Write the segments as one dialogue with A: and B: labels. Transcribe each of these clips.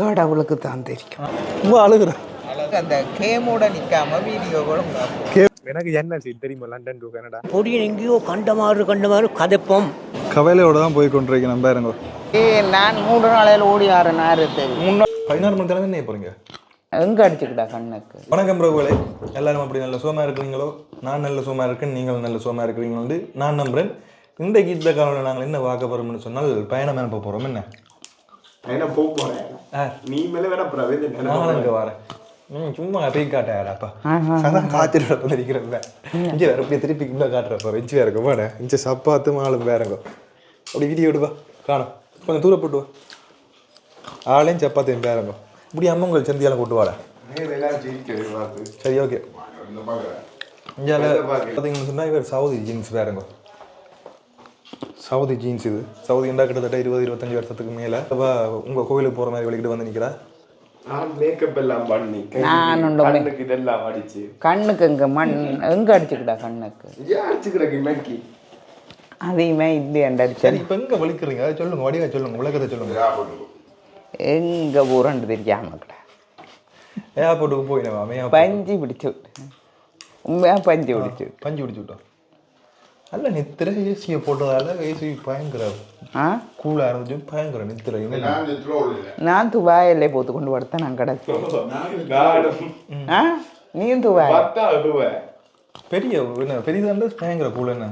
A: கடவுளுக்கு தான் தெரியும்
B: ரொம்ப அழுகுறேன்
A: அந்த கேமோட நிற்காம வீடியோ கூட
B: எனக்கு என்ன சீட் தெரியுமா லண்டன் டு கனடா?
C: பொடியை எங்கேயோ கண்ட மாதிரி கண்ட மாதிரி கதைப்போம்.
B: கவலையோட தான் போய் கொண்டிருக்கேன் நம்ம பாருங்க.
A: ஏ நான் மூன்று நாளையில் ஓடி ஆறு நேரத்து முன்னோ
B: பதினாறு மணி நேரம் என்ன போறீங்க?
A: எங்க அடிச்சுக்கிட்டா கண்ணுக்கு?
B: வணக்கம் பிரபுகளே. எல்லாரும் அப்படி நல்ல சுகமா இருக்கிறீங்களோ? நான் நல்ல சுகமா இருக்கேன் நீங்கள் நல்ல சுகமா இருக்கிறீங்களோ நான் நம்புறேன். இந்த காலையில் நாங்கள் என்ன பார்க்க போறோம்னு சொன்னால் பயணம் அனுப்ப போறோம் என்ன?
D: என்ன போக போறேன். நீ மேல வேணா பிரவேத
B: நான் இங்கே வரேன் ம் சும்மா அப்படி காட்டாப்பா அதான் காய்ச்சல் இருக்கிறது இஞ்சி வேற அப்படியே திருப்பி இங்கே காட்டுறப்ப இஞ்சி வேற இருக்கும் வாடா இஞ்சி சப்பாத்து மாலும் வேறங்க அப்படி வீடியோ எடுப்பா காணும் கொஞ்சம் தூரம் போட்டு வா ஆளையும் சப்பாத்தையும் வேறங்க இப்படி அம்மங்கள் சந்தியால போட்டு வாடா சரி ஓகே இங்கே பார்த்தீங்கன்னு சொன்னால் இவர் சவுதி ஜீன்ஸ் வேறங்க சவுதி ஜீன்ஸ் இது. சவுதிண்டா கிட்டத்தட்ட இருபது இருபத்தஞ்சு வருஷத்துக்கு மேலே. உங்கள் கோவிலுக்கு போகிற மாதிரி வெளிக்கிட்டு வந்து நிற்கிறா
D: நான் மேக்கப் எல்லாம் பண்ணி கண்ணுக்கு இதெல்லாம் அடிச்சு
A: கண்ணுக்கு மண் எங்க அடிச்சுக்கிட்டா கண்ணுக்கு?
D: அடிச்சுக்கிறக்கு மேக்கி
A: அதையுமே இல்லையாண்டு அடிச்சா
B: சரி இப்போ எங்கே வலிக்கிறீங்க? அதை சொல்லுங்க வடிவா சொல்லுங்க உலகத்தை சொல்லுங்க.
A: எங்க ஊரண்டு தெரியாம கிடா
B: ஏர்போர்ட்டுக்கு போயினவா மே
A: பஞ்சு பிடிச்சு விட்டு. உண்மையா பஞ்சு பிடிச்சு
B: பஞ்சு பிடிச்சி விட்டோம். அல்ல நித்திர ஏசியை போட்டதால ஏசி பயங்கர
A: ஆ?
B: கூலாக இருந்துச்சு பயங்கர நித்திர.
A: நான் துபாயிலே போத்து கொண்டு வரத்தேன் நான் கிடச்சி
D: நானும்
A: ஆ? நீயும் துபாய்
B: பெரிய என்ன பெரியதாண்டு பயங்கர கூல் என்ன?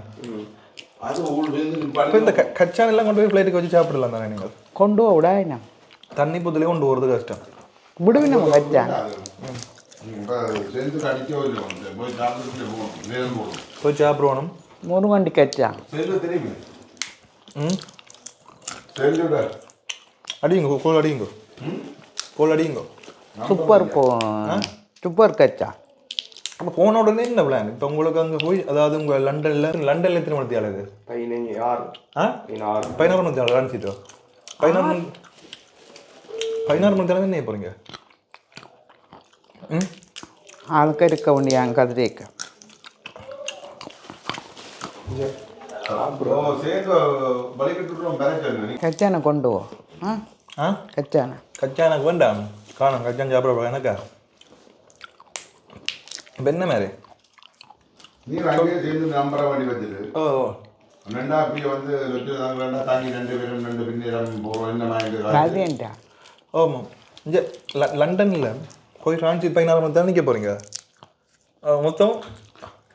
B: இப்போ இந்த கச்சான் எல்லாம் கொண்டு போய் ஃப்ளைட்டுக்கு வச்சு சாப்பிடலாம் தானே நீங்கள்?
A: கொண்டு போ விடாயினா
B: தண்ணி புத்திலே கொண்டு போகிறது கஷ்டம்.
A: விடுவி நம்ம கச்சா.
E: சேர்ந்து அடிக்கவே இல்லை வந்து போய் சாப்பிட்டு போகணும் நேரம் போகணும்
B: போய் சாப்பிடுவோம்.
A: முருகண்டி கச்சா
E: செல்லு தெரியுமே
B: ம்
E: செல்லுட
B: அடியுங்க கோல் அடியுங்க கோல் அடியுங்க
A: சூப்பர் போ சூப்பர் கச்சா
B: அப்போ போன உடனே என்ன பிளான் இப்போ உங்களுக்கு அங்கே போய் அதாவது உங்கள் லண்டனில் லண்டனில் எத்தனை மணி தேவை இது
D: பதினஞ்சு ஆறு
B: ஆ
D: ஆறு
B: பதினாறு மணி தேவை அனுப்பிச்சிட்டோ பதினாறு மணி பதினாறு மணி தேவை என்ன போகிறீங்க ம்
A: ஆளுக்க இருக்க வேண்டிய அங்கே
E: மிரட்டல்
A: கச்சானை கொண்டு போ. ஆ?
B: ஆ?
A: கச்சானை.
B: கச்சா எனக்கு வேண்டாம் காணும் கச்சான் சாப்பிட எனக்கா? இப்போ என்ன மாதிரி?
E: நீ அங்கேயே சேர்ந்து நம்பரை வண்டி வச்சுது
B: ஓ ஓ.
E: ரெண்டா அப்படி வந்து ரெண்டு நாங்கள் ரெண்டா தாங்கி ரெண்டு பேரும் ரெண்டு பின்னிடம் போகிறோம் என்ன மாதிரி
A: கதையன்டா
B: ஆமாம் இங்கே லண்டனில் போய் டிரான்சிட் பதினாறு மணி தான் நிற்க போகிறீங்க மொத்தம்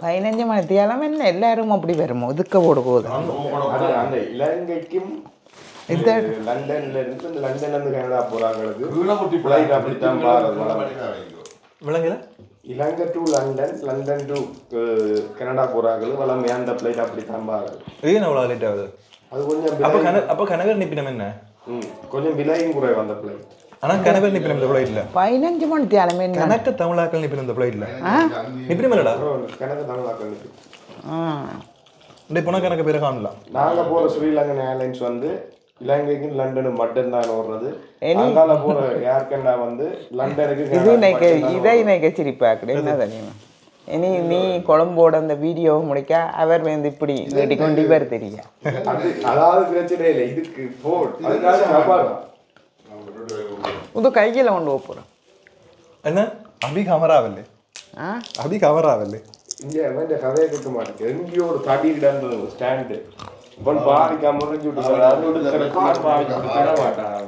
A: பதினஞ்சு மணித்தியாலம் என்ன எல்லாரும் அப்படி வருமோ? ஒதுக்க போட போகுது
D: இலங்கைக்கும்
A: இந்த
D: லண்டன்ல இருந்து இந்த லண்டன்ல இருந்து கனடா அப்படித்தான்
B: விலங்குல?
D: Ilangai to London London to Canada போறாங்க வளம் அந்த பிளைட் அப்படித்தான் பாருங்க.
B: ஏன் அவ்வளோ லேட் ஆகுது?
D: அது கொஞ்சம்
B: அப்போ கன அப்போ கனகர் நிப்பினம் என்ன?
D: கொஞ்சம் விலையும் குறைவு அந்த பிளைட்
B: ஆனால் கனகர் நிப்பினம் இந்த ஃப்ளைட்டில்
A: பதினஞ்சு மணித்தியாலம் என்ன
B: கணக்க தமிழாக்கள் நிப்பினம் இந்த ஃப்ளைட்டில் நிப்பினம் இல்லடா.
D: கணக்கு தமிழாக்கள்
B: இந்த போனால் கணக்கு பேரை காணலாம்
D: நாங்க போற ஸ்ரீலங்கன் ஏர்லைன்ஸ் வந்து இலங்கைக்கும் லண்டனும் மட்டும் தான் ஓடுறது அங்கால போற ஏர்கண்டா வந்து லண்டனுக்கு
A: இது இன்னைக்கு
D: மட்டும்தான்
A: இதை இன்னைக்கு சிரிப்பாக்குது என்ன தெரியுமா? இனி நீ கொழம்போட அந்த வீடியோவை முடிக்க அவர் வந்து இப்படி நீட்டிக்கொண்டு இவர் தெரியா?
D: அது அதாவது பிரச்சனை இல்லை. இதுக்கு போன் அதுக்காக
A: இது கையில் கொண்டு போக போகிறோம்
B: என்ன அபி கமராவல்லே
A: ஆ
B: அபி கமராவல்லே
D: இங்க இந்த கதையை கேட்க மாட்டேங்குது எங்கேயோ ஒரு தடி இடந்தது ஸ்டாண்டு இப்போ பாதிக்கா முறைஞ்சு விட்டு மாட்டான்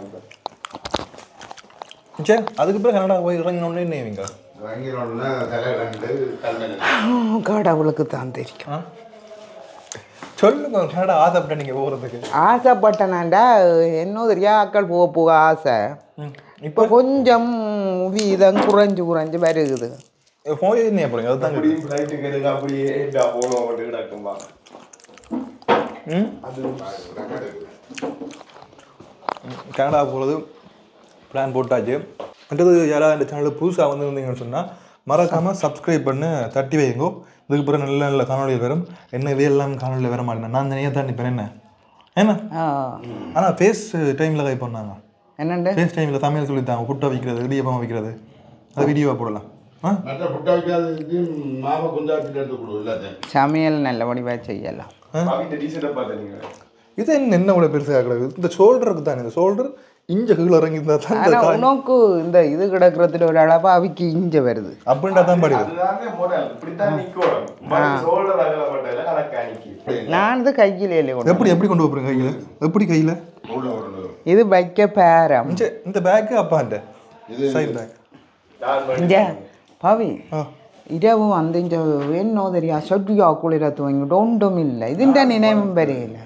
B: சே அதுக்கு பிறகு கனடா போய் இறங்கினோடனே என்ன இவங்க
E: இறங்கினோடனே தலை ரெண்டு கல்வி
A: கடவுளுக்கு தான் தெரியும்
B: ஆ சொல்லுங்க கனடா ஆசைப்பட்ட நீங்கள் போகிறதுக்கு
A: ஆசைப்பட்டனாண்டா என்ன தெரியா ஆக்கள் போக போக ஆசை இப்போ கொஞ்சம் வீதம் குறைஞ்சு குறைஞ்சு வருகுது
B: போய் என்ன போகிறீங்க அதுதான்
D: ஃப்ளைட்டுக்கு எடுக்க அப்படியே போனோம் அப்படி கிடக்கும்பா
B: ம் கனடா போகிறது பிளான் போட்டாச்சு அடுத்தது யாராவது இந்த சேனலில் புதுசாக வந்திருந்தீங்கன்னு சொன்னால் மறக்காமல் சப்ஸ்கிரைப் பண்ணி தட்டி வைங்கோ இதுக்கு பிறகு நல்ல நல்ல காணொலிகள் வரும் என்ன இவையெல்லாம் காணொலியில் வர மாட்டேன் நான் தனியாக தான் நிற்பேன் என்ன என்ன
A: ஆ
B: ஆனால் ஃபேஸ் டைமில் கை பண்ணாங்க
A: என்னண்டு?
B: ஃபேஸ் டைமில் தமிழ் சொல்லித்தாங்க புட்டை வைக்கிறது இடியப்பம் வைக்கிறது. அது வீடியோவாக போடலாம்.
A: சமையல் நல்ல வடிவாக செய்யலாம்
B: இது என்ன என்ன இவ்வளோ பெருசாக கிடக்குது? இந்த ஷோல்டருக்கு தானே இந்த ஷோல்டர் இஞ்ச கீழே இறங்கி இருந்தா தான்
A: உனக்கு இந்த இது கிடக்குறதுல ஒரு அளவா அவிக்கு இஞ்ச வருது.
B: அப்படின்டா தான்
D: நிக்குது.
A: நான் இது கையில இல்லை கொண்டு
B: எப்படி எப்படி கொண்டு போறீங்க கையில? எப்படி கையில?
E: உள்ள ஒரு
A: இது வைக்க பேரம்
B: இஞ்ச இந்த பேக் அப்பாண்ட
E: இது
B: சைடு பேக்
D: நான் பண்ணி-
A: இங்க பவி
B: ஆ
A: இரவு வந்து இந்த என்னோ தெரியா சொட்டியா குளிர துவங்கிட்டு ஒன்றும் இல்லை ഇതിൻ്റെ நினைவும் வரையில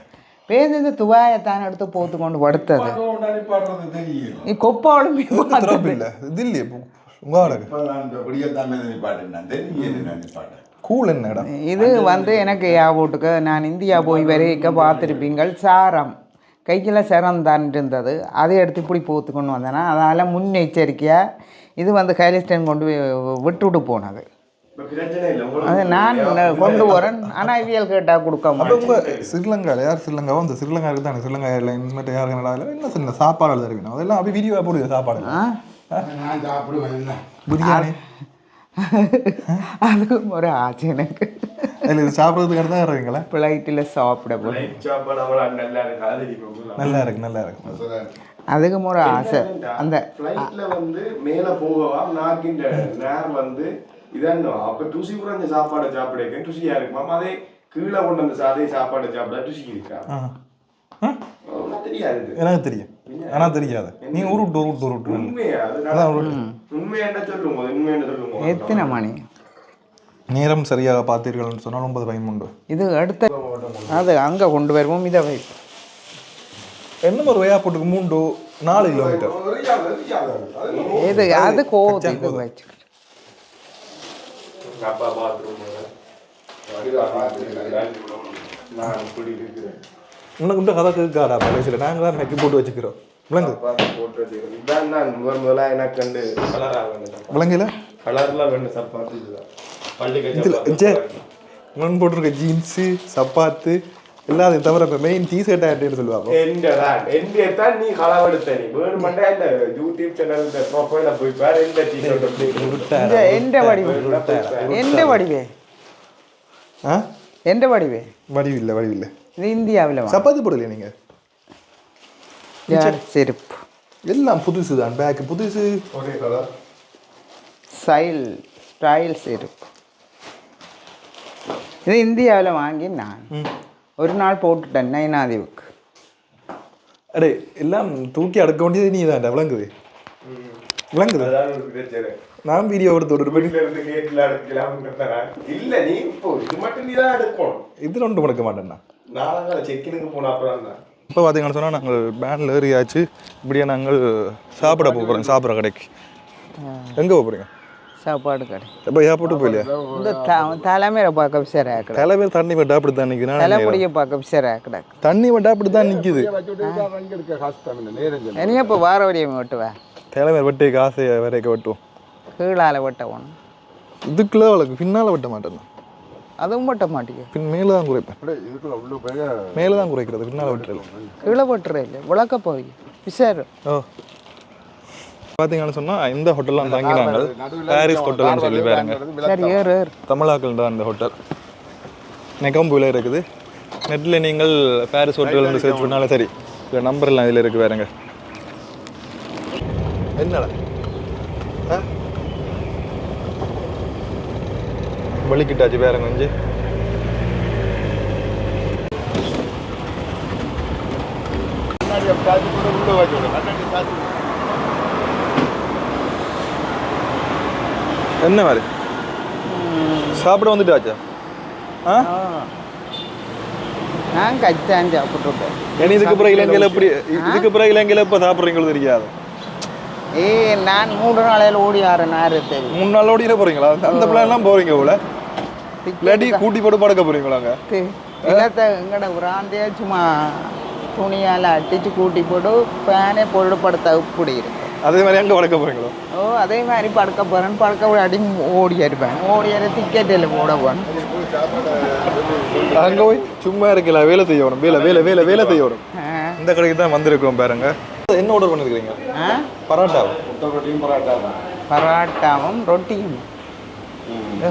A: பேருந்து துவாயத்தான் எடுத்து போத்து கொண்டு படுத்தது
E: பாடுறது தெரியும்
A: ഈ കൊപ്പോളും
B: திறப்பு இல்ல இது இல்லையே உங்க ஆளுக்கு
E: இப்ப நான் இந்த விடியத்தாமே நிப்பாட்டேன் தெரியும் நான் நிப்பாட்டேன்
B: கூல் என்னடா
A: இது வந்து எனக்கு யாபோட்டுக்கு நான் இந்தியா போய் வரைக்க பார்த்துருப்பீங்கள் சாரம் கையில் சரம் தான் இருந்தது அதை எடுத்து இப்படி போத்து கொண்டு வந்தேன்னா அதனால் முன்னெச்சரிக்கையாக இது வந்து கைலிஸ்டன் கொண்டு போய் விட்டுவிட்டு போனது.
D: இப்ப பிரச்சனை இல்லை. உங்களுக்கு
A: அது நான் கொண்டு வரேன் ஆனால் இவியல் கேட்டால் கொடுக்க மாட்டேன்
B: உங்க ஸ்ரீலங்கால யார் ஸ்ரீலங்காவோ அந்த ஸ்ரீலங்கா இருக்கு தானே ஸ்ரீலங்கா ஏர்லைன்ஸ் மட்டும் யார் கனடாவில் என்ன சொல்லுங்க சாப்பாடு தருவீங்க அதெல்லாம் அப்படி வீடியோ போடுது சாப்பாடு பிரியாணி?
A: அதுக்கும் ஒரு ஆசை எனக்கு.
B: அதில் இது சாப்பிட்றதுக்காக தான் தருவீங்களா
A: ஃப்ளைட்டில் சாப்பிட
D: அவ்வளவு நல்லா இருக்கு.
B: நல்லா இருக்கு நல்லா இருக்கு.
A: அதுக்கும் ஒரு ஆசை. அந்த
D: ஃப்ளைட்ல வந்து மேல போகவா நாக்கின்ற நேர் வந்து இதான் அப்ப ருசி குறைஞ்ச சாப்பாடை சாப்பிட ருசியா இருக்குமாம் அதே கீழே கொண்டு வந்து அதே சாப்பாடை சாப்பிட ருசி இருக்கா? தெரியாது.
B: எனக்கு தெரியும். ஆனால் தெரியாது. நீ உருட்டு உருட்டு உருட்டு அதான் உருட்டு
A: எத்தனை மணி?
B: நேரம் சரியாக பார்த்தீர்கள்னு சொன்னால் ஒன்பது பதிமூன்று
A: இது அடுத்த அது அங்கே கொண்டு வருவோம் இதை வை.
B: என்ன ஒரு ஏர்போர்ட்டுக்கு மூன்று நாலு கிலோமீட்டர்
A: இது அது கோவத்தை இது வச்சு.
D: நான் இப்படி இருக்கிறேன்
B: உனக்கு மட்டும் கதை கேட்காடா பழைய நாங்கள் தான் மெக்கி போட்டு வச்சுக்கிறோம். விளங்கு
D: பார்த்து போட்டு வச்சுக்கிறேன் இதான் நான் முதல் முதலா எனக்கு கண்டு கலரா வேணும்
B: விளங்கல
D: கலர்லாம் வேணும் சப்பாத்தி இதுதான் பள்ளிக்கு
B: இதில் ஜே உன் போட்டிருக்க ஜீன்ஸு சப்பாத்து எல்லாத்தையும் தவிர இப்போ மெயின் டீ ஷர்ட் ஆகிட்டேன்னு சொல்லுவாங்க
D: தான் நீ களவெடுத்த நீ. வேணுமெண்டா இந்த யூடியூப் சேனல் இந்த ப்ரொஃபைல போய் பாரு எந்த டிஷர்ட்
A: இந்த எந்த வடிவே? எந்த வடிவே?
B: ஆ?
A: எந்த வடிவே?
B: வடிவில்லை வடிவில்லை
A: இது இந்தியாவில் வா
B: சப்பாத்தி போடலையா நீங்கள்
A: யார் செருப்பு.
B: எல்லாம் புதுசு தான் பேக்கு புதுசு.
E: ஒரே கலர்
A: ஸ்டைல் ஸ்டைல் செருப்பு. இது இந்தியாவில் வாங்கி நான் ஒரு நாள் போட்டுட்டேன் நைனாதீவுக்கு.
B: அடே எல்லாம் தூக்கி அடக்க வேண்டியது நீ தான்டா விளங்குது. விளங்குது. நான் வீடியோ எடுத்து ஒரு
D: இருந்து கேட்கல அடுக்கலாம் இல்ல நீ இப்போ இது மட்டும் நீ தான் எடுக்கணும்.
B: இதில் ஒன்று மடக்க மாட்டேன்னா?
D: நாளாக செக்கினுக்கு போன அப்புறம் தான்
B: இப்போ பார்த்தீங்கன்னு சொன்னால் நாங்கள் பேனில் ஏறியாச்சு. இப்படியே நாங்கள் சாப்பிட போகிறோம் சாப்பிட்ற கடைக்கு. எங்கே போகிறீங்க?
A: சாப்பாடு கடை.
B: இப்போ ஏர்போர்ட்டு போயிலையா?
A: இந்த தலைமையில பார்க்க விசாரா கிடக்கு
B: தலை பேர் தண்ணி விட்டா அப்படி தான் நிற்குது
A: தலைப்படியை பார்க்க விசாரா கிடக்கு
B: தண்ணி விட்டா அப்படி தான் நிற்குது
A: இனி இப்போ வார வழியை வெட்டுவேன்
B: தலை பேர் வெட்டி காசை வரைக்க வெட்டுவோம்.
A: கீழால வெட்ட ஒன்று
B: இதுக்குள்ளே அவளுக்கு பின்னால் வெட்ட மாட்டேன்.
A: அதுவும் வெட்ட மாட்டேங்க
B: பின் மேலே தான் குறைப்பேன் மேலே தான் குறைக்கிறது பின்னால் வெட்டுறது.
A: கீழே வெட்டுற இல்லை விளக்க போய் விசாரு.
B: ஓ. பார்த்தீங்கன்னு சொன்னால் இந்த ஹோட்டல்லாம் தங்கினாங்க. பாரிஸ் ஹோட்டல்னு சொல்லி பாருங்க. தமிழாக்கள் தான் இந்த ஹோட்டல். நெக்கம்பூவில் இருக்குது. நெட்டில் நீங்கள் பாரிஸ் ஹோட்டல்னு சர்ச் பண்ணாலும் சரி. இந்த நம்பர் எல்லாம் இதில் இருக்கு பாருங்க. என்னடா? வலிக்கிட்டாச்சு பாருங்க கொஞ்சம் என்ன மாதிரி? சாப்பிட வந்துட்டாச்சா? ஆ?
A: நான் கச்சான் சாப்பிட்டுட்டேன்
B: ஏன்னா இதுக்கு பிறகு இலங்கையில் எப்படி இதுக்கு பிறகு இலங்கையில் இப்போ சாப்பிட்றீங்களோ தெரியாது.
A: ஏய் நான் மூன்று நாளையில் ஓடி ஆறேன் நேரு தெரியும்
B: மூணு நாள் ஓடிட போறீங்களா? அந்த பிளான்லாம் போறீங்க போல. இல்லாட்டி கூட்டி போட்டு படுக்க போறீங்களாங்க
A: இல்லத்த எங்கட உராந்தே சும்மா துணியால் அடிச்சு கூட்டி போட்டு ஃபேனே பொருள்படுத்த இப்படி இருக்கும்
B: அதே மாதிரி அங்கே படுக்க போறீங்களோ?
A: ஓ அதே மாதிரி படுக்க போகிறேன் படுக்க விடாடி ஓடி இருப்பேன் ஓடி ஏற டிக்கெட்டில் போட போனேன்
B: அங்கே போய் சும்மா இருக்கல வேலை செய்யணும் வேலை வேலை வேலை வேலை செய்யணும்
A: ஆ.
B: இந்த கடைக்கு தான் வந்திருக்கோம் பாருங்க. என்ன ஆர்டர் பண்ணிருக்கீங்க பரோட்டா.
A: பரோட்டாவும் ரொட்டியும்.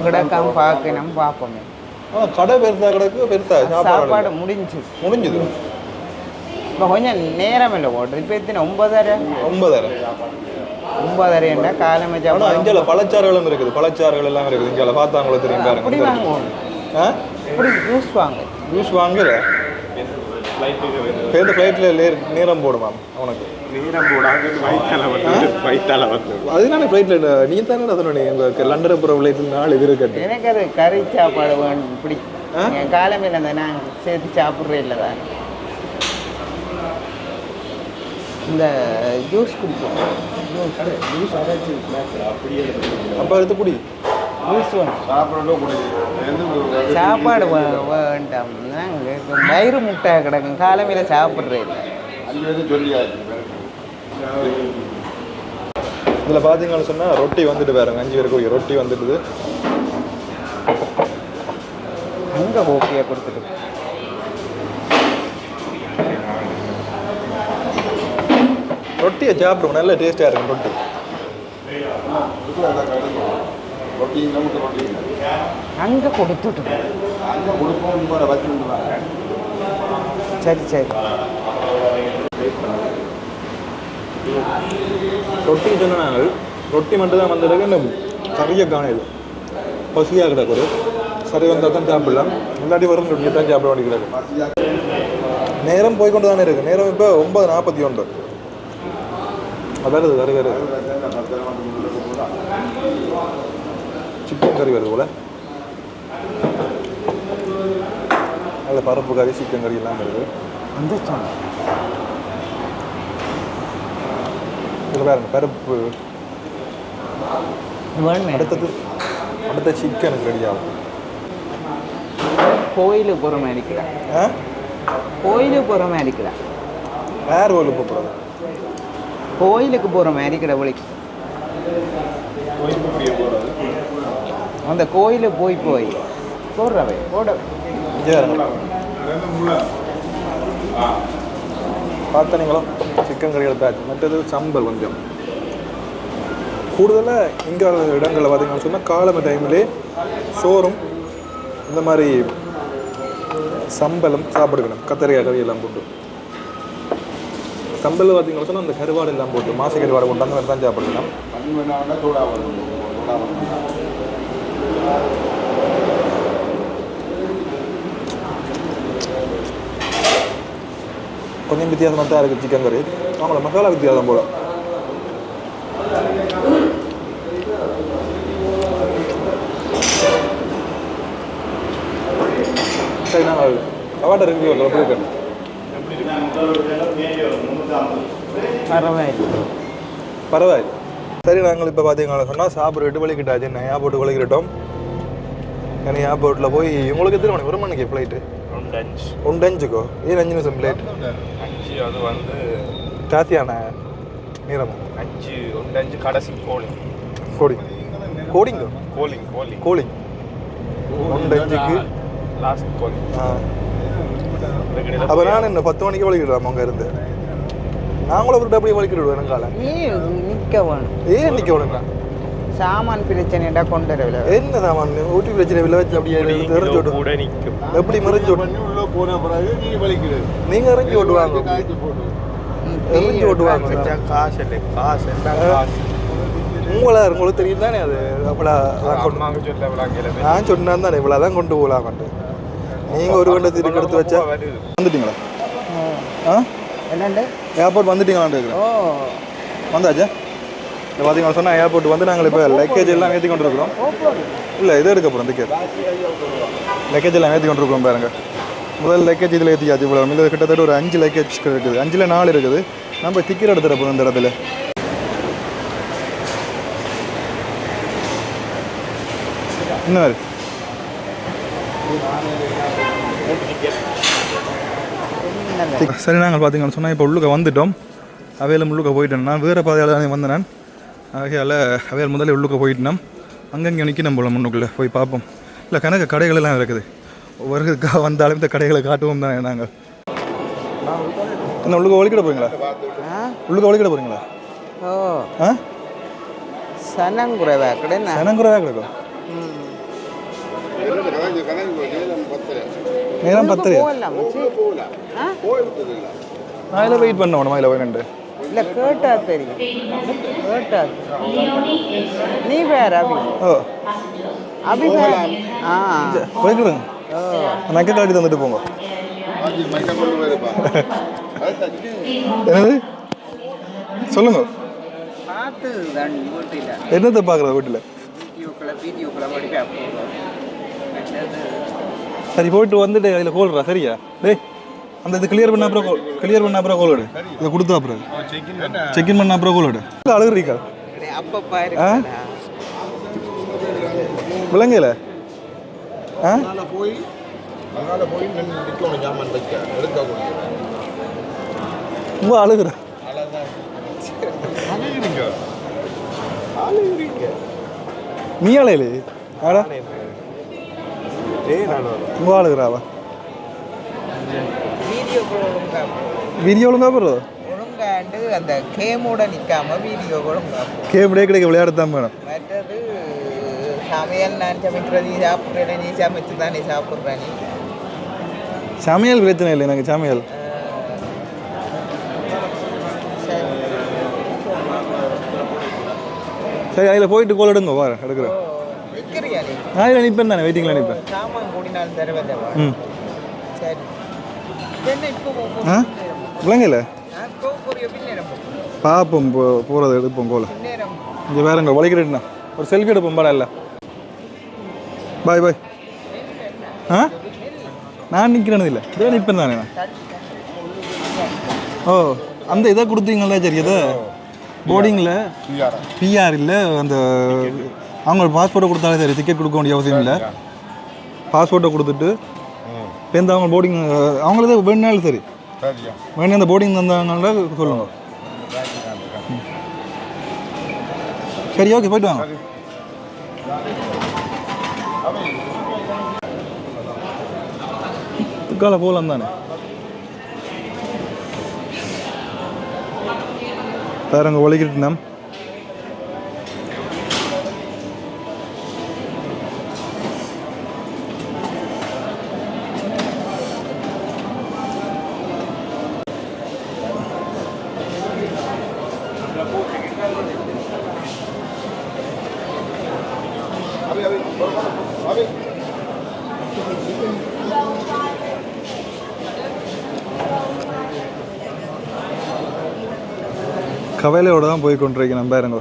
A: கிடக்காம பார்க்கணும் பார்ப்போமே
B: ஆ கடை பெருசா கிடக்கு பெருசா
A: சாப்பாடு முடிஞ்சு
B: முடிஞ்சுது.
A: இப்போ கொஞ்சம் நேரம் இல்லை ஓடுறது இப்போ எத்தனை? ஒன்பதரை?
B: ஒன்பதாயிரம்
A: ஒன்பதரை என்ன? காலமே
B: இந்தியால பழச்சாறுகளும் இருக்குது. பழச்சாறுகள் எல்லாம் இருக்குது. இந்தியால பார்த்தாங்களோ தெரியும்
A: அப்படி
B: பாருங்க
A: வாங்குவோம்.
B: ஆ?
A: அப்படி ஜூஸ் வாங்க.
B: ஜூஸ் வாங்குற பேருந்து ஃப்ளைட்டில் நேரம் போடுமா உனக்கு.
D: நேரம் போடாங்க வயிற்றால வந்து
B: அதனால ஃப்ளைட்டில் நீ தானே அதனோட எங்கள் லண்டனை போகிற ஃப்ளைட்டில் நாலு இது இருக்கட்டு
A: எனக்கு அது கறி சாப்பாடு வேணும் இப்படி. காலமையில் அந்த நாங்கள் சேர்த்து சாப்பிட்றே இல்லை தான் இந்த ஜூஸ் குடிப்போம். ஜூஸ் ஜூஸ் அரைச்சி
B: அப்போ எடுத்து குடி.
A: சாப்பாடு வேண்டாம். வயிறு முட்டை கிடக்கும் காலமையில் சாப்பிட்றே இல்லை.
E: அஞ்சு பேரும் சொல்லியாச்சு?
B: இதில் பார்த்தீங்கன்னு சொன்னால் ரொட்டி வந்துட்டு பாருங்க. அஞ்சு பேருக்கு ரொட்டி வந்துடுது
A: அங்கே ஓகே கொடுத்துட்டு.
B: ரொட்டியை சாப்பிடுவோம் நல்ல டேஸ்ட்டாக இருக்கும் ரொட்டி.
E: ரொட்டி நமக்கு ரொட்டி
A: அங்கே கொடுத்துட்டு
E: அங்கே கொடுப்போம் இப்போ வச்சுருந்துவாங்க
A: சரி சரி.
B: ரொட்டி சொன்ன நாங்கள் ரொட்டி மட்டும் தான் வந்ததுக்கு இந்த கறியை காணையில் பசியாக கிடக்குது. சரி வந்தால் தான் சாப்பிடலாம். இல்லாட்டி வரும் ரொட்டியை தான் சாப்பிட வேண்டி கிடக்கு நேரம் போய் கொண்டு தானே இருக்குது நேரம் இப்போ ஒன்பது நாற்பத்தி ஒன்று. வருது வருது சிக்கன் கறி வருது போல. நல்ல பருப்பு கறி சிக்கன் கறி எல்லாம் வருது.
A: வந்துச்சோம்
B: இதில் பாருங்க பருப்பு. அடுத்தது அடுத்த சிக்கனுக்கு ரெடி ஆகும்.
A: கோயிலுக்கு போகிற மாதிரி இருக்கிறேன்
B: ஆ?
A: கோயிலுக்கு போகிற மாதிரி இருக்கிறேன்
B: வேறு ஒரு போகிறது
A: கோயிலுக்கு போகிற மாதிரி இருக்கிற வழி அந்த கோயிலுக்கு போய் போய். போடுறவை போட.
B: பார்த்தனீங்களோ சிக்கன் கறிகள் பேட்ச் மற்றது சம்பல் கொஞ்சம். கூடுதலாக இங்கே இடங்களில் பார்த்தீங்கன்னு சொன்னால் காலமை டைம்லே சோறும் இந்த மாதிரி சம்பளம் சாப்பிடுக்கணும். கத்தரிக்காய் கறி எல்லாம் போட்டு. சம்பல் பார்த்தீங்கன்னு சொன்னால் அந்த கருவாடு எல்லாம் போட்டு மாசி கருவாடு கொண்டாந்து அந்த மாதிரி தான் சாப்பிடுக்கணும்
E: பண்ணி வேணா சூடா வரும் சூடா வரும்
B: கொஞ்சம் வித்தியாசமாக தான் இருக்குது சிக்கன் கறி ஆமாம் மசாலா வித்தியாசம் போல. சரி நாங்கள் அவாட்ட ரிவ்யூ எப்படி இருக்கு
A: பரவாயில்லை.
B: சரி நாங்கள் இப்போ பார்த்தீங்கன்னா சொன்னால் சாப்பிட எட்டு மணிக்கிட்டாச்சு நான் ஏர்போர்ட்டு நான் ஏர்போர்ட்டில் போய் உங்களுக்கு எத்தனை மணி ஒரு மணிக்கு ஃப்ளைட்டு
D: ரெண்டு அஞ்சு
B: ஒன்று அஞ்சுக்கோ ஏன் அஞ்சு நிமிஷம் ஃப்ளைட்
D: அஞ்சு அது வந்து
B: ஜாஸ்தியான நேரம்
D: அஞ்சு ஒன்று அஞ்சு கடைசி கோலிங்
B: கோடிங் கோடிங்கோ
D: கோலிங் கோலிங்
B: கோலிங் ஒன்று அஞ்சுக்கு
D: லாஸ்ட் கோலிங்
B: ஆ அப்போ நான் என்ன பத்து மணிக்கு வலிக்கிடுவேன் அங்கே இருந்து நாங்களும் ஒரு டப்படி வலிக்கிடுவேன் எங்கால
A: ஏன் நிற்க வேணும்
B: ஏன் நிற்க விடுங்க
A: சாமான் பிரச்சனைடா கொண்டு வரவில்லை.
B: என்ன சாமான்? ஊட்டி பிரச்சனை விலை வச்சு அப்படியே தெரிஞ்சு விட்டு
D: கூட நிற்கும்.
B: எப்படி மறைஞ்சு விட்டு
E: பண்ணி உள்ள போன பிறகு நீ வலிக்கிறது
B: நீங்கள் இறங்கி
E: போட்டு.
B: எரிஞ்சு ஓட்டுவாங்க.
D: காசு இல்லை காசு காசு.
B: உங்களா உங்களுக்கு தெரியும் தானே அது?
D: விளாங்கல
B: நான் சொன்னா தானே இவ்வளோ தான் கொண்டு போகலாம் கொண்டு. நீங்கள் ஒரு கண்ட திருப்பி எடுத்து வச்சா வந்துட்டீங்களா? ஆ?
A: என்னண்டு?
B: ஏர்போர்ட் வந்துட்டீங்களான்னு
A: ஓ.
B: வந்தாச்சா? இப்போ பார்த்தீங்கன்னா சொன்னால் ஏர்போர்ட் வந்து நாங்கள் இப்போ லக்கேஜ் எல்லாம் ஏற்றி கொண்டு இருக்கிறோம் இல்லை இது எடுக்க போகிறோம் டிக்கெட் லக்கேஜ் எல்லாம் ஏற்றி கொண்டு இருக்கிறோம் பாருங்க. முதல் லக்கேஜ் இதில் ஏற்றியாச்சு இவ்வளோ இது கிட்டத்தட்ட ஒரு அஞ்சு லக்கேஜ் இருக்குது. அஞ்சில் நாலு இருக்குது. நம்ம டிக்கெட் எடுத்துகிட்டு போகிறோம் இந்த இடத்துல. என்ன மாதிரி? சரி நாங்கள் பார்த்தீங்கன்னு சொன்னால் இப்போ உள்ளுக்க வந்துட்டோம். அவையில் உள்ளுக்க போயிட்டேன் நான். வேறு பாதையால் தான் வந்தேன் நான். ஆகையால் அவையால் முதல்ல உள்ளுக்க போயிட்டேன் அங்கங்கே நிற்கணும் போல முன்னுக்குள்ளே. போய் பார்ப்போம். இல்லை கணக்கு கடைகள் எல்லாம் இருக்குது. ஒவ்வொரு கா- வந்தாலும் இந்த கடைகளை காட்டுவோம் தானே நாங்கள். என்ன உள்ளுக்க ஒழிக்கிட போறீங்களா? உள்ளுக்க ஒழிக்கிட போறீங்களா?
A: ஓ.
B: ஆ?
A: சனங்குறைவா கடை
B: சனங்குறதா கிடக்கும் நேரம்
E: இல்லை
B: நான் இதில் வெயிட் பண்ண அதில் போய் நின்று.
A: இல்லை கேட்டா தெரியும். கேட்டா நீ வேற அபி.
B: ஓ.
A: அபி வேற. ஆ.
B: போய்க்கிடுங்க நக்கை காட்டி தந்துட்டு போங்க. என்னது? சொல்லுங்க. என்னத்தை பார்க்குறது வீட்டில் சரி போயிட்டு வந்துட்டு அதில் கோல்றா சரியா? டேய். அந்த இது கிளியர் பண்ண அப்புறம் கிளியர் பண்ண அப்புறம் கோல் எடு. இதை கொடுத்தா அப்புறம். செக்இன் பண்ண அப்புறம் கோல் எடு. அழுகுறீக்கா?
A: இருக்குடா
B: விளங்கல ஆ?
E: போய் அதனால போய் நின்று நிற்கணும் ஜாமான் வைக்க எடுக்க முடியும்
B: ரொம்ப அழுகுறா.
E: அழுகிறீங்க
B: நீ அலையிலே ஆடா. ரொம்ப அழுகுறாவா
A: வீடியோக்கள் ஒழுங்கா போடு.
B: வீடியோ ஒழுங்கா போடுறதோ?
A: ஒழுங்காண்டு அந்த கேமோட நிற்காம வீடியோ ஒழுங்கா போடு.
B: கேம் டே கிடைக்க விளையாடத்தான் வேணும்.
A: மற்றது சமையல் நான் சமைக்கிறது நீ சாப்பிட்றேன் நீ சமைச்சு தான் நீ சாப்பிட்ற நீ.
B: சமையல் பிரச்சனை இல்லை எனக்கு சமையல்.
A: சரி.
B: அதில் போயிட்டு கோல் எடுங்க வார எடுக்கிறேன். இதில் நிற்பேன் தானே வெயிட்டிங்கில் நிற்பேன்
A: சாமான் கூடினால் தரவில்லைவா
B: ம்.
A: சரி. என்ன இப்போ போ.
B: பார்ப்போம் போ போகிறத எடுப்போம் கோலை. இங்கே வேறங்க வலிக்கிறேன்னா ஒரு செல்ஃபி எடுப்போம் பாடா இல்லை பாய் பாய் ஆ? நான் நிற்கிறேன்னு இல்லை. இதே நிற்பேன் தானே ஓ அந்த இதை கொடுத்தீங்களா சரி இதை? போர்டிங்கில் பிஆர் இல்லை அந்த அவங்க பாஸ்போர்ட்டை கொடுத்தாலே சரி டிக்கெட் கொடுக்க வேண்டிய அவசியம் இல்லை. பாஸ்போர்ட்டை கொடுத்துட்டு இப்போ அவங்க போர்டிங் அவங்களது வேணுனாலும் சரி. வேணும் அந்த போர்டிங் தந்தாங்கனால சொல்லுங்க. சரி ஓகே போயிட்டு வாங்க. துக்கால போகலாம் தானே? பாருங்க ஒழிக்கிட்டு நம்? கவலையோட தான் போய் கொண்டிருக்கேன் பாருங்க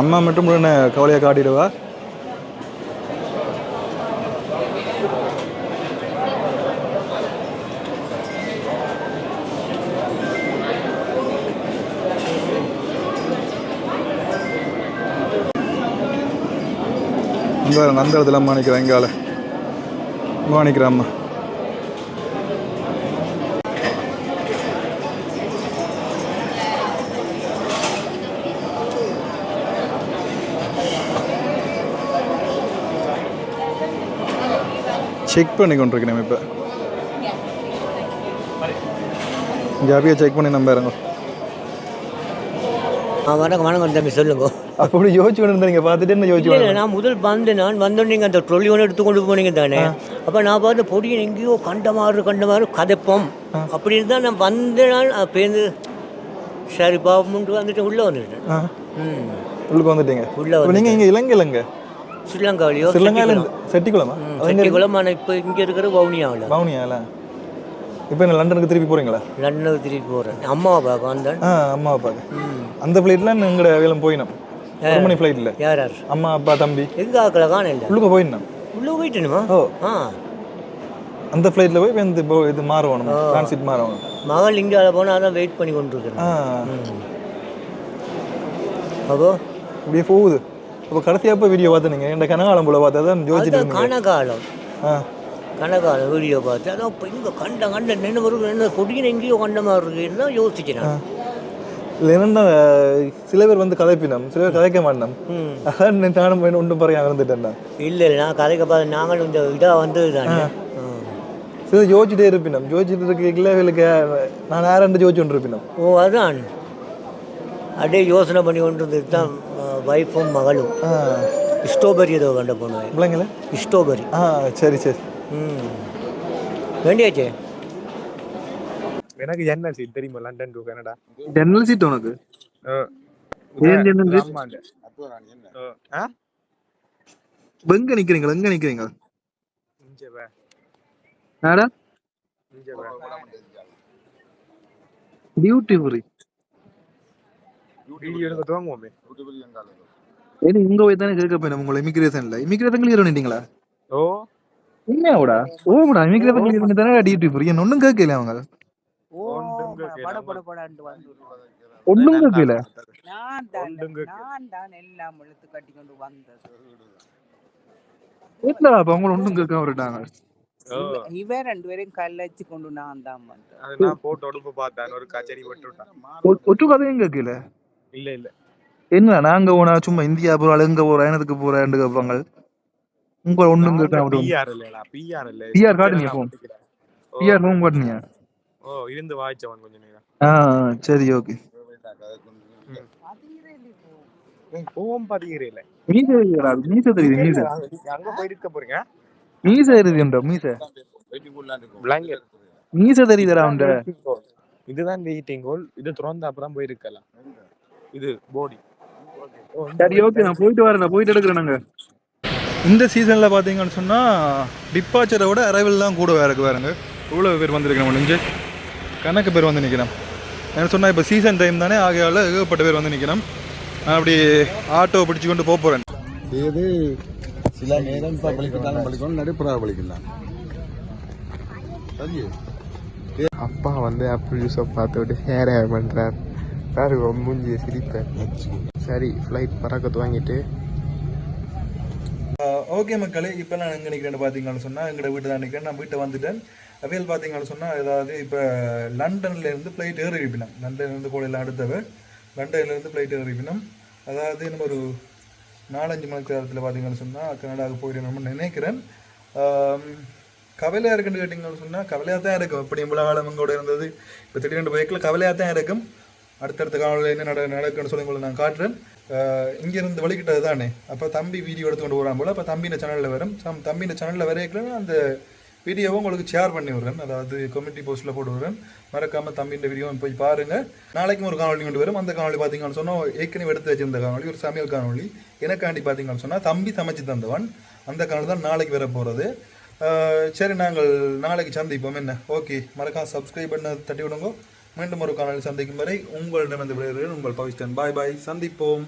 B: அம்மா மட்டும் என்ன கவலையை காட்டிடுவா? இங்கே அந்த இடத்துல அம்மா நிற்கிறேன் எங்கால அம்மா நிற்கிறேன் அம்மா. செக் பண்ணி கொண்டிருக்கிறேன் இப்போ. அப்படியே செக் பண்ணி நம்ம இறங்க
C: ஆ வணக்கம் வணக்கம் தம்பி சொல்லுங்க.
B: அப்படி யோசிச்சு கொண்டு இருந்தீங்க பார்த்துட்டு என்ன யோசிச்சு
C: நான் முதல் வந்தேன். நான் வந்தோடனே நீங்கள் அந்த ட்ரொல்லி ஒன்று எடுத்து கொண்டு போனீங்க தானே? அப்போ நான் பார்த்து பொடியை எங்கேயோ கண்ட மாதிரி கண்ட மாதிரி கதைப்போம் அப்படின்னு தான் நான் வந்த நாள் பேருந்து சரி பாப்போம்ட்டு வந்துட்டு உள்ளே வந்துட்டேன். ம்.
B: உள்ளுக்கு வந்துட்டீங்க.
C: உள்ள
B: நீங்கள் இங்கே இலங்கை இல்லைங்க
C: ஸ்ரீலங்காவிலையோ
B: ஸ்ரீலங்காவில் செட்டிக்குளமா.
C: செட்டிக்குளம்? ஆனால் இப்போ இங்கே இருக்கிற வவுனியாவில்
B: மவுனியால இப்போ என்ன லண்டனுக்கு திருப்பி போகிறீங்களா
C: லண்டனுக்கு திருப்பி போகிறேன் அம்மாவை பார்க்க வந்தேன்.
B: ஆ அம்மா அப்பாக்கு
C: ம்.
B: அந்த ஃப்ளைட்டில் எங்களோட வேலம் போயினோம். ஒரு மணி ஃப்ளைட்டில்
C: யார் யார்?
B: அம்மா அப்பா தம்பி.
C: எங்கே ஆக்கல காண இல்லை
B: உள்ளுக்க போயிடணும்
C: உள்ளே போயிட்டேனுமா?
B: ஓ.
C: ஆ.
B: அந்த ஃப்ளைட்டில் போய் இந்த இப்போ இது மாறணும் டிரான்சிட் மாறணும்
C: மகள் இந்தியாவில் போனால் அதான் வெயிட் பண்ணி கொண்டு இருக்கிறேன்
B: ஆ
C: அப்போ?
B: இப்படியே போகுது. அப்போ கடைசியாக இப்போ வீடியோ பார்த்து நீங்கள் இந்த கனகாலம் போல பார்த்தா தான் யோசிச்சுட்டு
C: கனகாலம்.
B: ஆ.
C: கனகாலம் வீடியோ பார்த்து அதான் இப்போ இங்கே கண்ட கண்ட நின்று வரும் என்ன கொடியின் எங்கேயோ கண்ட மாதிரி இருக்குன்னு யோசிக்கிறேன்?
B: இல்லை என்னென்னா சில பேர் வந்து கதைப்பினம் சில பேர் கதைக்க மாட்டோம். அதான் நானும் போய் ஒன்றும் பறையா இருந்துட்டேன்
C: இல்லை இல்லை நான் கதைக்க பார்த்து நாங்களும் இந்த இதாக வந்தது தானே.
B: சில யோசிச்சுட்டே இருப்பினம். யோசிச்சுட்டு இருக்க இவளுக்கு நான் யாரும் யோசிச்சு கொண்டு இருப்பினம்
C: ஓ அதான். அப்படியே யோசனை பண்ணி கொண்டு தான் ஒய்ஃபும் மகளும்.
B: ஆ.
C: ஸ்ட்ராபெரி ஏதோ கண்ட போனேன்
B: பிள்ளைங்களே?
C: ஸ்ட்ராபெரி
B: ஆ சரி சரி.
C: ம். வேண்டியாச்சே?
D: எனக்கு ஜன்னல் சீட் தெரியுமா? London to Canada.
B: ஜன்னல் சீட் உனக்கு? ஏன் ஜன்னல் seat? எங்க நிக்கிறீங்க? எங்க நிக்கிறீங்க?
D: வே.
B: ஆடா
D: வீடியோ எடுக்க துவங்குவோமே
B: ஏன்னா இங்க போய் தானே கேட்க போய் உங்களை இமிகிரேஷன்ல இமிகிரேஷன் கிளியர் பண்ணிட்டீங்களா
D: ஓ.
B: உண்மையாடா ஓடா இமிகிரேஷன் கிளியர் பண்ணி தானே டியூட்டி என்ன ஒண்ணும் கேட்கல அவங்க. ஒண்ணும் கேட்கல.
A: நான் தான் எல்லாம் இழுத்து கட்டி கொண்டு வந்தது.
B: வீட்டுல அப்ப அவங்க ஒண்ணும் கேட்காம விட்டாங்க
D: ஓ.
A: இவ- இவன் ரெண்டு பேரையும் கல்லச்சு கொண்டு நான் தான் வந்தேன்.
D: அது நான் போட்டு உடுப்பு பார்த்தேன். ஒரு கச்சேரி போட்டு விட்டான்.
B: ஒ- ஒற்று கதையும் கேட்கல.
D: இல்ல இல்ல.
B: என்ன நாங்க போனா சும்மா இந்தியா போறோம் எங்க போறோம் எனக்கு போறேன் கேட்பாங்க உங்க ஒண்ணும்
D: பிஆர் இல்லடா பிஆர் இல்ல.
B: PR காட்டுங்க phone. பிஆர் ரூம் காட்டுனியா?
D: ஓ இருந்து வாய்ச்சவன் கொஞ்ச நேரம்
B: ஆ சரி ஓகே.
D: போவோம் பதிகிறே இல்ல
B: மீச தெரியுதா? மீச தெரியுது மீச.
D: அங்க போயிருக்க போறீங்க?
B: மீச தெரியுதுன்ற மீச? மீச தெரியுதுடா அவன்ட
D: இதுதான் வெயிட்டிங் ஹோல் இது திறந்த அப்புறம் போயிருக்கலாம் இது போடி
B: சரி ஓகே நான் போயிட்டு வரேன் நான் போயிட்டு எடுக்கிறேன் நாங்க. இந்த சீசனில் பார்த்தீங்கன்னு சொன்னால் டிப்பாச்சரை விட அரைவல் தான் கூட வேறு வேறுங்க இவ்வளோ பேர் வந்திருக்கிறோம் முடிஞ்சு கணக்கு பேர் வந்து நிற்கிறோம் என்ன சொன்னால் இப்போ சீசன் டைம் தானே ஆகையால் ஏகப்பட்ட பேர் வந்து நிற்கிறோம் நான் அப்படி ஆட்டோ பிடிச்சு கொண்டு போக போகிறேன்
E: இது சில நேரம் பலிக்கணும் நடுப்புறா பலிக்கலாம் சரி
D: அப்பா வந்து ஆப்பிள் ஜூஸை பார்த்து விட்டு ஹேர் ஹேர் பண்ணுறார் பாருங்க மூஞ்சி சிரிப்பேன். சரி ஃப்ளைட் பறக்கத்து வாங்கிட்டு.
B: ஓகே மக்களே இப்போ நான் எங்கே நிற்கிறேன்னு பார்த்தீங்கன்னு சொன்னால் எங்களோட வீட்டு தான் நிற்கிறேன் நான் வீட்டை வந்துட்டேன். அவையில் பார்த்தீங்கன்னு சொன்னால் ஏதாவது இப்போ லண்டன்லேருந்து ஃப்ளைட் ஏறி இருப்பினோம் லண்டன்லேருந்து கோடையில் அடுத்தவர் லண்டன்லேருந்து ஃப்ளைட் ஏறி இருப்பினோம் அதாவது நம்ம ஒரு நாலஞ்சு மணி நேரத்தில் பார்த்தீங்கன்னு சொன்னால் கனடாவுக்கு போயிடணும்னு நினைக்கிறேன். கவலையாக இருக்குன்னு கேட்டிங்கன்னு சொன்னால் கவலையாக தான் இருக்கும். அப்படி இவ்வளோ காலம் எங்கூட இருந்தது. இப்போ திடீர்னு பைக்கில் கவலையாக தான் இருக்கும். அடுத்தடுத்த காலையில் என்ன நட நடக்குன்னு சொல்லி உங்களை நான் காட்டுறேன். இங்கேருந்து இங்கிருந்து வலிக்கிட்டது தானே. அப்போ தம்பி வீடியோ எடுத்து கொண்டு வரான் போல். அப்போ தம்பின சேனலில் வரும். தம் தம்பின சேனலில் வரைக்கும் அந்த வீடியோவை உங்களுக்கு ஷேர் பண்ணி விடுறேன். அதாவது கம்யூனிட்டி போஸ்ட்டில் போட்டு விடுறேன். மறக்காமல் தம்பின்ற வீடியோ போய் பாருங்கள் நாளைக்கும் ஒரு காணொலி கொண்டு வரும். அந்த காணொலி பார்த்தீங்கன்னு சொன்னால் ஏற்கனவே எடுத்து வச்சிருந்த காணொலி ஒரு சமையல் காணொலி எனக்காண்டி பார்த்தீங்கன்னு சொன்னால் தம்பி சமைச்சு தந்தவன். அந்த காணொலி தான் நாளைக்கு வர போகிறது சரி நாங்கள் நாளைக்கு சந்திப்போம். என்ன? ஓகே மறக்காம சப்ஸ்கிரைப் பண்ண தட்டி விடுங்க. மீண்டும் ஒரு காலையில் சந்திக்கும் வரை உங்களிடம் இந்த விடைபெறுகிறேன். உங்கள் பவிஷ்டன். பாய் பாய். சந்திப்போம்.